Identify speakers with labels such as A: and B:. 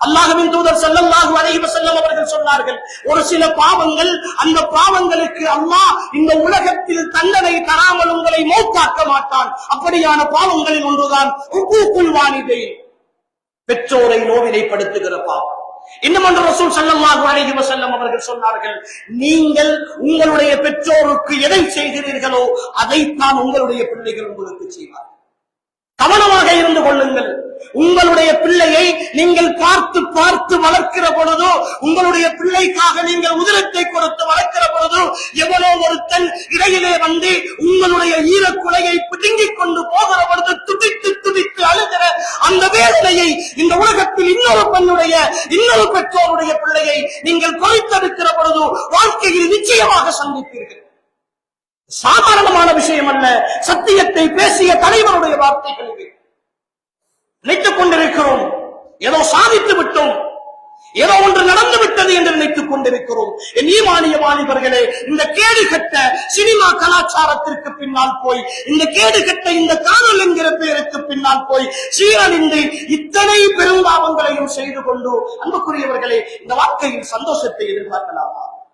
A: அல்லாஹுவின் தூதர் செல்லல்லாஹு அலைஹி செல்லம் அவர்கள் சொன்னார்கள் ஒரு சில பாவங்கள் அந்த பாவங்களுக்கு அல்லாஹ் இந்த உலகத்தில் தண்டனை தராமல் உங்களை மௌத்தாக்க மாட்டான். அப்படியான பாவங்களில் ஒன்றுதான் உக்கூக்குல் பெற்றோரை நோவினைப்படுத்துகிற பாவம். இன்னும் ஒன்று ரசூல் செல்லல்லாஹு அலைஹி செல்லம் அவர்கள் சொன்னார்கள் நீங்கள் உங்களுடைய பெற்றோருக்கு எதை செய்கிறீர்களோ அதைத்தான் உங்களுடைய பிள்ளைகள் உங்களுக்கு செய்வார்கள். கவனமாக இருந்து கொள்ள உங்களுடைய பிள்ளையை நீங்கள் பார்த்து பார்த்து வளர்க்கிற பொழுதோ உங்களுடைய பிள்ளைக்காக நீங்கள் உதிரத்தை கொடுத்து வளர்க்கிற பொழுதோ எவனோ ஒருத்தன் இடையிலே வந்து உங்களுடைய ஈரக்குலையை பிடுங்கிக் கொண்டு போகிற பொழுது துடித்து துடித்து அழுகிற அந்த வேதனையை இந்த உலகத்தில் இன்னொரு பெண்ணுடைய இன்னொரு பெற்றோருடைய பிள்ளையை நீங்கள் குறைத்தெடுக்கிற பொழுது வாழ்க்கையில் நிச்சயமாக சந்திப்பீர்கள். சாதாரணமான விஷயம் அல்ல சத்தியத்தை பேசிய தலைவருடைய வார்த்தைகள் நினைத்துக் கொண்டிருக்கிறோம். ஏதோ சாதித்து விட்டோம். ஏதோ ஒன்று நடந்து விட்டது என்று நினைத்துக் கொண்டிருக்கிறோம். என் ஈமானிய வாலிபர்களே இந்த கேடு கட்ட சினிமா கலாச்சாரத்திற்கு பின்னால் போய் இந்த கேடு கட்ட இந்த காதல் என்கிற பெயருக்கு பின்னால் போய் சீரழிந்து இத்தனை பெரும்பாவங்களையும் செய்து கொண்டு அன்புக்குரியவர்களே இந்த வாழ்க்கையில் சந்தோஷத்தை எதிர்பார்க்கலாமா?